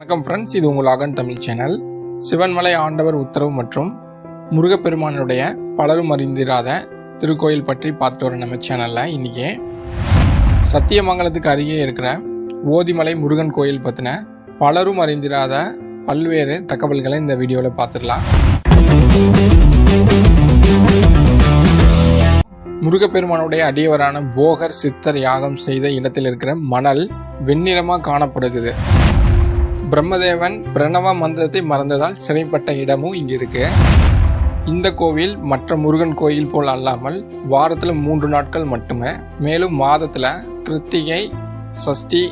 வணக்கம் ஃப்ரெண்ட்ஸ் இது உங்கள் அகன் தமிழ் சேனல் சிவன்மலை ஆண்டவர் உத்தரவு மற்றும் முருகப்பெருமானுடைய பலரும் அறிந்திராத திருக்கோயில் பற்றி பார்த்து வர நம்ம சேனலில் இன்றைக்கி சத்தியமங்கலத்துக்கு அருகே இருக்கிற ஓதிமலை முருகன் கோயில் பற்றின பலரும் அறிந்திராத பல்வேறு தகவல்களை இந்த வீடியோவில் பார்த்துடலாம். முருகப்பெருமானுடைய அடியவரான போகர் சித்தர் யாகம் செய்த இடத்தில் இருக்கிற மணல் வெண்ணிறமாக காணப்படுகிறது. பிரம்மதேவன் பிரணவ மந்திரத்தை மறந்ததால் சிறைப்பட்ட இடமும் இங்கே இருக்கு இந்த கோவில் மற்ற முருகன் கோயில் போல் அல்லாமல் வாரத்தில் மூன்று நாட்கள் மட்டுமே மேலும் மாதத்தில் கிருத்திகை சஷ்டி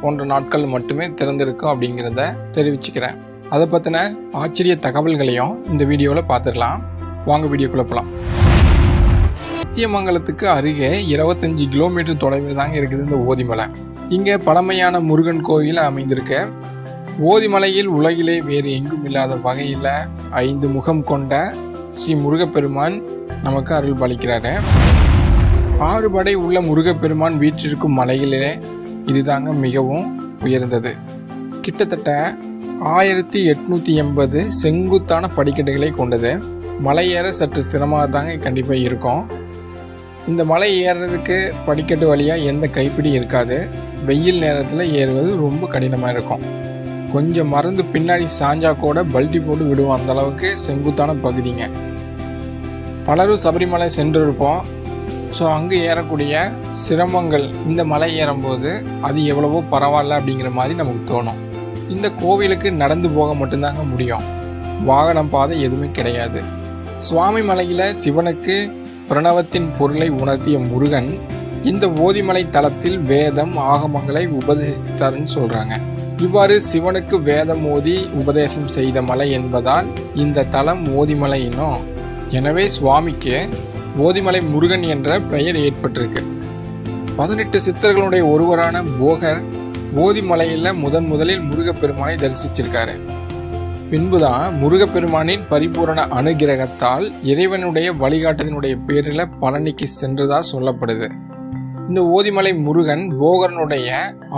போன்ற நாட்கள் மட்டுமே திறந்திருக்கும் அப்படிங்கிறத தெரிவிச்சுக்கிறேன். அதை பற்றின ஆச்சரிய தகவல்களையும் இந்த வீடியோவில் பார்த்துடலாம். வாங்க வீடியோக்குள்ள போகலாம் சத்தியமங்கலத்துக்கு அருகே இருபத்தஞ்சு கிலோமீட்டர் தொலைவில் தாங்க இருக்குது இந்த ஓதிமலை. இங்கே பழமையான முருகன் கோயில் அமைந்திருக்கு. ஓதிமலையில் உலகிலே வேறு எங்கும் இல்லாத வகையில் ஐந்து முகம் கொண்ட ஸ்ரீ முருகப்பெருமான் நமக்கு அருள் பலிக்கிறாரு ஆறு படை உள்ள முருகப்பெருமான் வீற்றிருக்கும் மலையிலே இதுதாங்க மிகவும் உயர்ந்தது. கிட்டத்தட்ட ஆயிரத்தி எட்நூத்தி எண்பது செங்குத்தான படிக்கட்டுகளை கொண்டது. மலை ஏற சற்று சிரமமாக தாங்க கண்டிப்பாக இருக்கும். இந்த மலை ஏறுறதுக்கு படிக்கட்டு வழியாக எந்த கைப்பிடி இருக்காது. வெயில் நேரத்தில் ஏறுவது ரொம்ப கடினமாக இருக்கும். கொஞ்சம் மறந்து பின்னாடி சாஞ்சா கூட பல்டி போட்டு விடுவோம் அந்த அளவுக்கு செங்குத்தான பகுதிங்க. பலரும் சபரிமலை சென்றிருப்போம். ஸோ அங்கே ஏறக்கூடிய சிரமங்கள் இந்த மலை ஏறும்போது அது எவ்வளவோ பரவாயில்ல அப்படிங்கிற மாதிரி நமக்கு தோணும். இந்த கோவிலுக்கு நடந்து போக மட்டும்தாங்க முடியும். வாகனம் பாதை எதுவுமே கிடையாது. சுவாமி மலையில் சிவனுக்கு பிரணவத்தின் பொருளை உணர்த்திய முருகன் இந்த ஓதிமலை தளத்தில் வேதம் ஆகமங்களை உபதேசித்தார்னு சொல்கிறாங்க இவ்வாறு சிவனுக்கு வேதம் ஓதி உபதேசம் செய்த மலை என்பதால் இந்த தலம் ஓதிமலை இன்னும் எனவே சுவாமிக்கு ஓதிமலை முருகன் என்ற பெயர் ஏற்பட்டிருக்கு. பதினெட்டு சித்தர்களுடைய ஒருவரான போகர் ஓதிமலையில் முதன் முதலில் முருகப்பெருமானை தரிசிச்சிருக்காரு. பின்புதான் முருகப்பெருமானின் பரிபூரண அனுகிரகத்தால் இறைவனுடைய வழிகாட்டுதலினுடைய பேரில் பழனிக்கு சென்றதா சொல்லப்படுது. இந்த ஓதிமலை முருகன் போகரனுடைய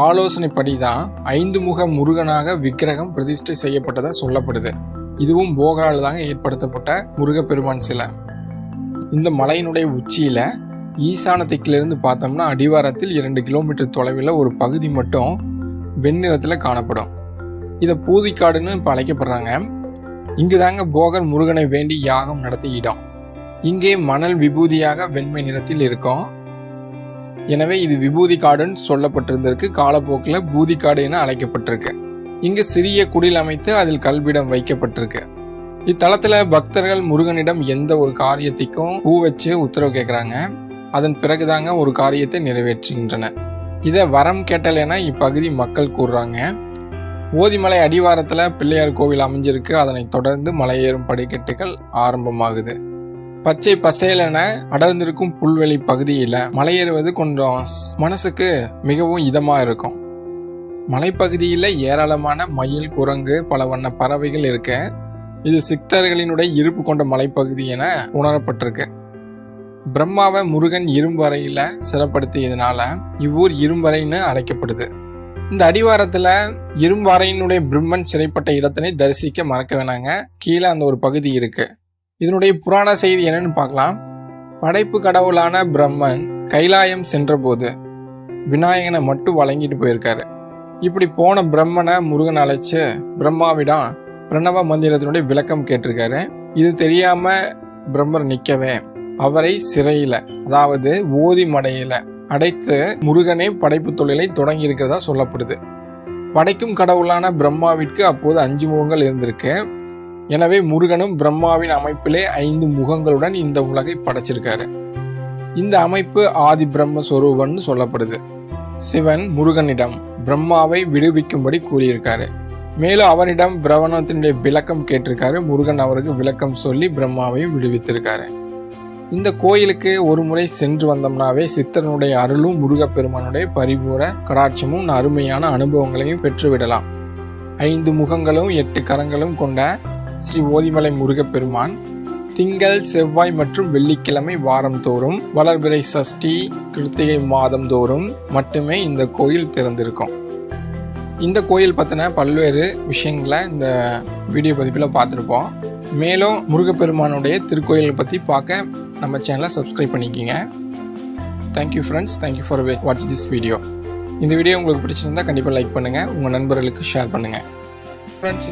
ஆலோசனைப்படி தான் ஐந்து முக முருகனாக விக்கிரகம் பிரதிஷ்டை செய்யப்பட்டதா சொல்லப்படுது. இதுவும் போகரால் தாங்க ஏற்படுத்தப்பட்ட முருகப்பெருமான் சிலை. இந்த மலையினுடைய உச்சியில ஈசான திக்கிலிருந்து பார்த்தோம்னா அடிவாரத்தில் இரண்டு கிலோமீட்டர் தொலைவில் ஒரு பகுதி மட்டும் வெண்ணிறத்தில் காணப்படும். இதை பூதிக்காடுன்னு இப்போ அழைக்கப்படுறாங்க. இங்கு தாங்க போகர் முருகனை வேண்டி யாகம் நடத்திய இடம். இங்கே மணல் விபூதியாக வெண்மை நிறத்தில் இருக்கும். எனவே இது விபூதி காடுன்னு சொல்லப்பட்டிருந்திருக்கு. காலப்போக்கில் பூதி காடு என அழைக்கப்பட்டிருக்கு. இங்கு சிறிய குடில் அமைத்து அதில் கல்விடம் வைக்கப்பட்டிருக்கு. இத்தலத்தில் பக்தர்கள் முருகனிடம் எந்த ஒரு காரியத்திற்கும் பூ வச்சு உத்தரவு கேட்குறாங்க. அதன் பிறகுதாங்க ஒரு காரியத்தை நிறைவேற்றுகின்றன. இதை வரம் கேட்டல் என இப்பகுதி மக்கள் கூறுறாங்க. ஓதிமலை அடிவாரத்தில் பிள்ளையார் கோவில் அமைஞ்சிருக்கு. அதனை தொடர்ந்து மலையேறும் படிக்கட்டுகள் ஆரம்பமாகுது. பச்சை பசேலென அடர்ந்திருக்கும் புல்வெளி பகுதியில மலையேறுவது கொஞ்சம் மனசுக்கு மிகவும் இதமா இருக்கும். மலைப்பகுதியில் ஏராளமான மயில் குரங்கு பல வண்ண பறவைகள் இருக்கு இது சித்தர்களினுடைய இருப்பு கொண்ட மலைப்பகுதி என உணரப்பட்டிருக்கு. பிரம்மாவை முருகன் இரும்பறையில் சிறப்படுத்தியதுனால இவ்வூர் இரும்பறைன்னு அழைக்கப்படுது. இந்த அடிவாரத்தில் இரும்பாறையினுடைய பிரம்மன் சிறைப்பட்ட இடத்தினை தரிசிக்க மறக்க வேணாங்க. கீழே அந்த ஒரு பகுதி இருக்குது இதனுடைய புராண செய்தி என்னன்னு பார்க்கலாம். படைப்பு கடவுளான பிரம்மன் கைலாயம் சென்றபோது விநாயகனை மட்டும் வழங்கிட்டு போயிருக்காரு. இப்படி போன பிரம்மனை முருகன் அழைச்சு பிரம்மாவிடம் பிரணவ மந்திரத்தினுடைய விளக்கம் கேட்டிருக்காரு. இது தெரியாம பிரம்மர் நிக்கவே அவரை சிறையில அதாவது ஓதி மடையில அடைத்து முருகனே படைப்பு தொழிலை தொடங்கி இருக்கிறதா சொல்லப்படுது. படைக்கும் கடவுளான பிரம்மாவிற்கு அப்போது அஞ்சு முகங்கள் இருந்திருக்கு. எனவே முருகனும் பிரம்மாவின் அமைப்பிலே ஐந்து முகங்களுடன் இந்த உலகை படைச்சிருக்காரு. இந்த அமைப்பு ஆதி பிரம்ம சொரூபன் சொல்லப்படுது. சிவன் முருகனிடம் பிரம்மாவை விடுவிக்கும்படி கூறியிருக்காரு. மேலும் அவரிடம் பிரவணத்தினுடைய விளக்கம் கேட்டிருக்காரு. முருகன் அவருக்கு விளக்கம் சொல்லி பிரம்மாவையும் விடுவித்திருக்காரு. இந்த கோயிலுக்கு ஒரு முறை சென்று வந்தோம்னாவே சித்தனுடைய அருளும் முருகப்பெருமானுடைய பரிபூர கடாட்சமும் அருமையான அனுபவங்களையும் பெற்றுவிடலாம். ஐந்து முகங்களும் எட்டு கரங்களும் கொண்ட ஸ்ரீ ஓதிமலை முருகப்பெருமான் திங்கள் செவ்வாய் மற்றும் வெள்ளிக்கிழமை வாரம் தோறும் வளர்பிறை சஷ்டி கிருத்திகை மாதம் தோறும் மட்டுமே இந்த கோயில் திறந்திருக்கும். இந்த கோயில் பற்றின பல்வேறு விஷயங்களை இந்த வீடியோ பதிப்பில் பார்த்துருப்போம். மேலும் முருகப்பெருமானுடைய திருக்கோயிலை பற்றி பார்க்க நம்ம சேனலை சப்ஸ்கிரைப் பண்ணிக்கிங்க. Thank you friends thank you for watch this video இந்த வீடியோ உங்களுக்கு பிடிச்சிருந்தா கண்டிப்பாக லைக் பண்ணுங்கள் உங்கள் நண்பர்களுக்கு ஷேர் பண்ணுங்கள் ஃப்ரெண்ட்ஸ்